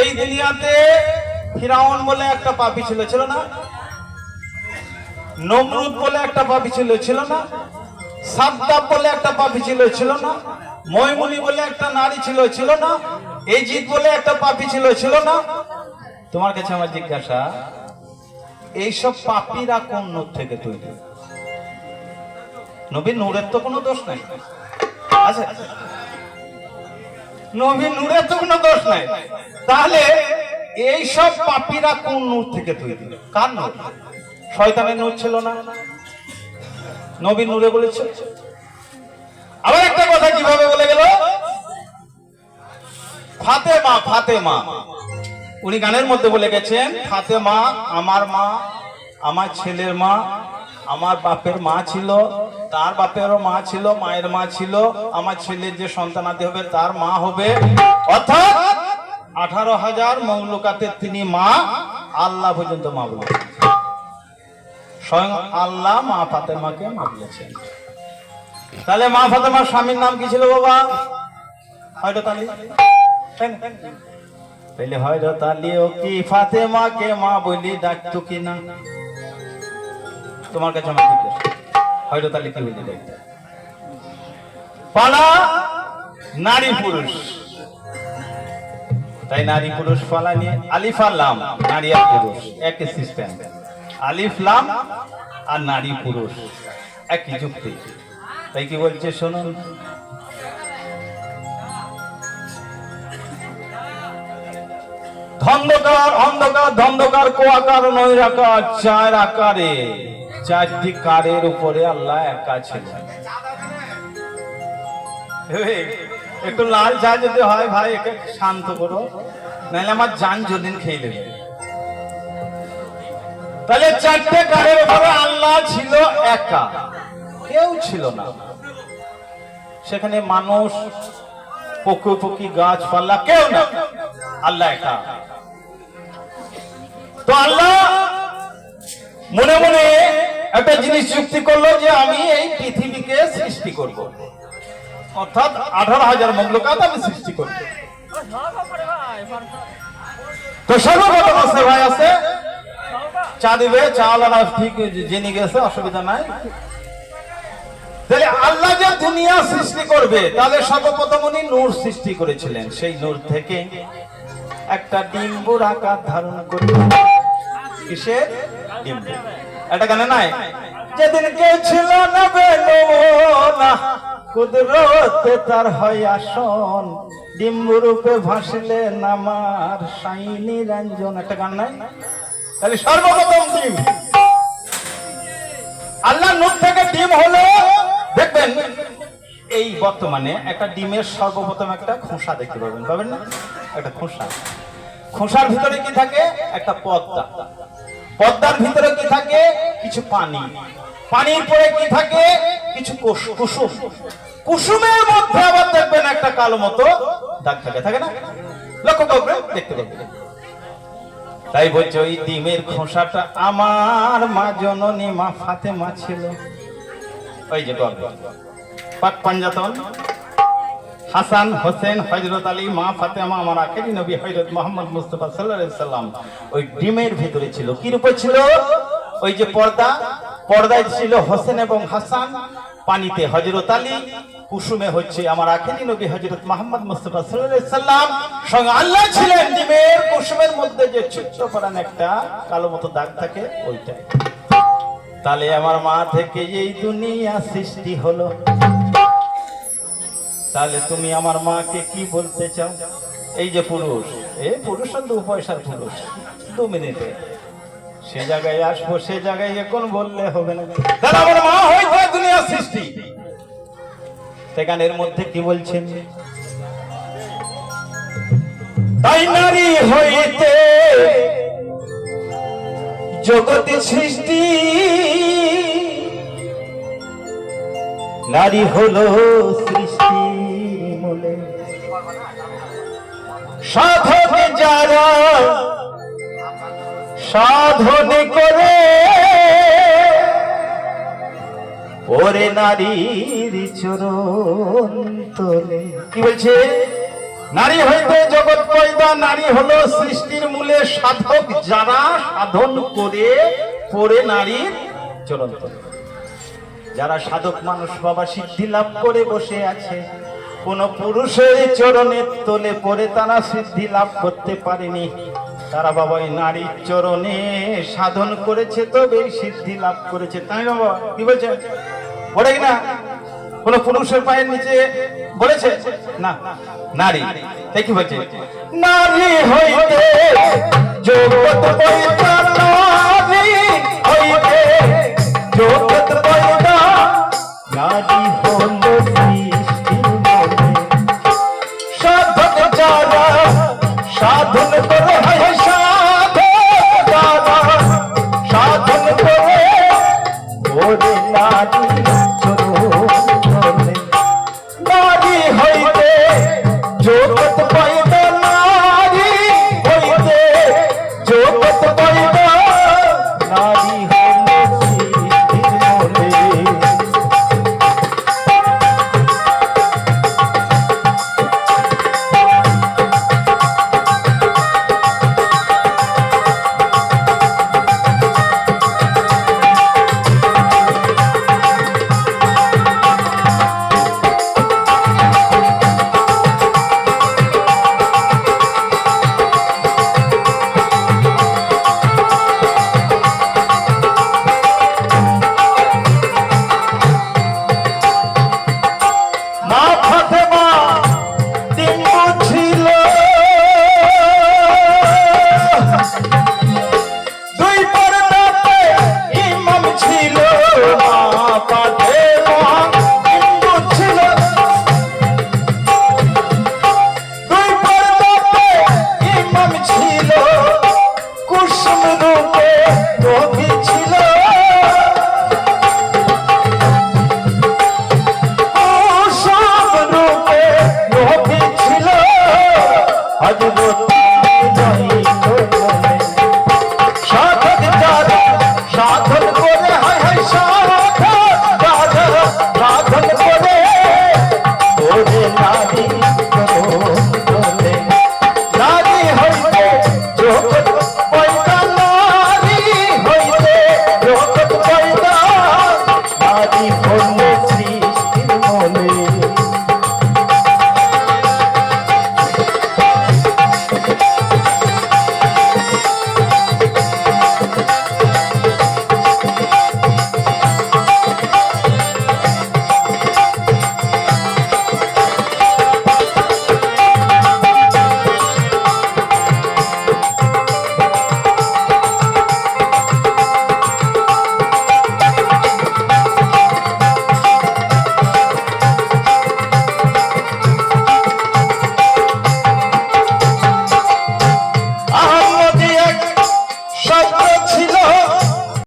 এই দুনিয়াতে ফিরাউন বলে একটা পাপি ছিল ছিল না? নমরুদ বলে একটা পাপি ছিল ছিল না? সাদ্দাব বলে একটা পাপি ছিল ছিল না? ময়মুনি বলে একটা নারী ছিল ছিল না? এজিদ বলে একটা পাপি ছিল ছিল না? তোমার কাছে আমার জিজ্ঞাসা, এইসব পাপিরা কোন নূর থেকে তৈরি? নবী নূরের তো কোনো দোষ নাই। আচ্ছা নবী নূরের তো কোনো দোষ নাই। তাহলে এই সব পাপীরা কোন নূর থেকে তৈরি? কার নূর? শয়তানের নূর ছিল না। নবী নূরে বলেছে। আবার একটা কথা কীভাবে বলে গেল? ফাতেমা ফাতেমা। উনি গানের মধ্যে বলে গেছেন, ফাতেমা, আমার মা, আমার ছেলের মা, আমার বাপের মা ছিল তার বাপেরও মা ছিল, মায়ের মা ছিল, আমার ছেলের যে সন্তানাদি হবে তার মা হবে। অর্থাৎ আঠারো হাজার মৌলকাতে তিনি মা, আল্লাহ পর্যন্ত মা বলেছেন স্বয়ং আল্লাহ মা ফাতেমাকে মা বলেছেন। তাহলে মা ফাতেমার স্বামীর নাম কি ছিল বাবা? হয়তো তালি না? পেলে হয়তো তালিও কি ফাতেমাকে মা বলি ডাকতো কি না তোমার কাছে আমার জিজ্ঞাসা। হয়তো তাহলে কি হইতে ডাকতো পালা নারী পুরুষ। তাই নারী পুরুষ ফলা নিয়ে আলিফ আর লাম, নারী আর পুরুষ, একই সিস্টেম আলিফ, লাম আর নারী পুরুষ, একই যুক্তি। তাই কি বলছে, শুনুন? ধন্ধকার, অন্ধকার, ধন্ধকার, কোয়াকার, নৈরাকার, চার আকারে, চারটি কারের উপরে আল্লাহ একা ছিলেন। একটু লাল চা যদি হয় ভাই, একে শান্ত করো, নাহলে আমার যান যদিন খেয়ে দেবে তাহলে চারটে কারের উপরে আল্লাহ ছিল একা, কেউ ছিল না। সেখানে মানুষ পশু পক্ষী গাছপালা, কেউ না, আল্লাহ একা। তো আল্লাহ মনে মনে একটা জিনিস যুক্তি করল যে আমি এই পৃথিবীকে সৃষ্টি করব। অর্থাৎ আঠারো হাজার মঙ্গলকাত আমি সৃষ্টি করব। তো সর্বপ্রথম আছে ভাই আছে, চা দিবে ঠিক জেনে গেছে, অসুবিধা নাই। তাহলে আল্লাহ যে দুনিয়া সৃষ্টি করবে, তাহলে সর্বপ্রথম উনি নূর সৃষ্টি করেছিলেন। সেই নূর থেকে একটা ডিম্বুর আকার ধারণ করবে ডিম্বু একটা গানে নাই? যেদিন কেউ না বেলোনা কুদরতে তার হয় আসন। সাইনি রঞ্জন। একটা গান নাই? তাহলে সর্বপ্রথম ডিম। আল্লাহ নূর থেকে ডিম হলো, দেখবেন, এই বর্তমানে একটা ডিমের সর্বপ্রথম একটা খোসা দেখতে পাবেন। পাবেন না? একটা খোসা। খোসার ভিতরে কি থাকে? একটা পদ্মা। পদ্মার ভিতরে কি থাকে? কিছু পানি। পানির পরে কি থাকে? কিছু কুস- কুসুম। কুসুমের মধ্যে আবার দেখবেন একটা কালো মতো দাগ থাকে থাকে না? লক্ষ্য করবে, দেখতে পাবেন তাই বলছে, ওই ডিমের খোসাটা আমার মা জননী মা ফাতে ফাতেমা ছিল। ওই যে গল্প পাক পাঞ্জাতন। হাসান হোসেন হজরত আলী, মা ফাতেমা আমার আখেরি নবী হজরত মোহাম্মদ মুস্তফা আলাইহি সাল্লাম। ওই ডিমের ভিতরে ছিল। কি রূপে ছিল? ওই যে পর্দা, পর্দায় ছিল হোসেন এবং হাসান। পানিতে হজরত আলী, কুসুমে হচ্ছে আমার আখেরি নবী হজরত মোহাম্মদ মুস্তফা আলাইহি সাল্লাম। সঙ্গে আল্লাহ ছিলেন ডিমের, কুসুমের মধ্যে যে ছোট্ট পরান একটা কালো মতো দাগ থাকে, ওইটাই। তাহলে আমার মা থেকে এই দুনিয়া সৃষ্টি হলো। তাহলে তুমি আমার মাকে কি বলতে চাও? এই যে পুরুষ এই পুরুষ দু পয়সার পুরুষ, দু মিনিটে। সে জায়গায় আসব, সে জায়গায় এখন বললে হবে না। আমার মা হইতে দুনিয়া সৃষ্টি। সেখানের মধ্যে কি বলছেন? তাই নারী হইতে জগতে সৃষ্টি, নারী হলো সৃষ্টি। মূলে সাধক যারা সাধন করে, ওরে নারীর চরণ তোলে। কি বলছে? নারী হইতে জগৎ পয়দা, নারী হলো সৃষ্টির মূলে সাধক যারা সাধন করে, পরে নারীর চলন্ত যারা সাধক মানুষ বাবা সিদ্ধি লাভ করে, বসে আছে। কোন পুরুষের চরণের তোলে পরে তারা সিদ্ধি লাভ করতে পারেনি। তারা বাবা, এই নারীর চরণে সাধন করেছে তবে সিদ্ধি লাভ করেছে। তাই বাবা? কি বলছে? বলে না? কোন পুরুষের পায়ের নিচে বলেছে? না, নারী। তাই কি বলছে? নারী হইতে জগৎ সাধন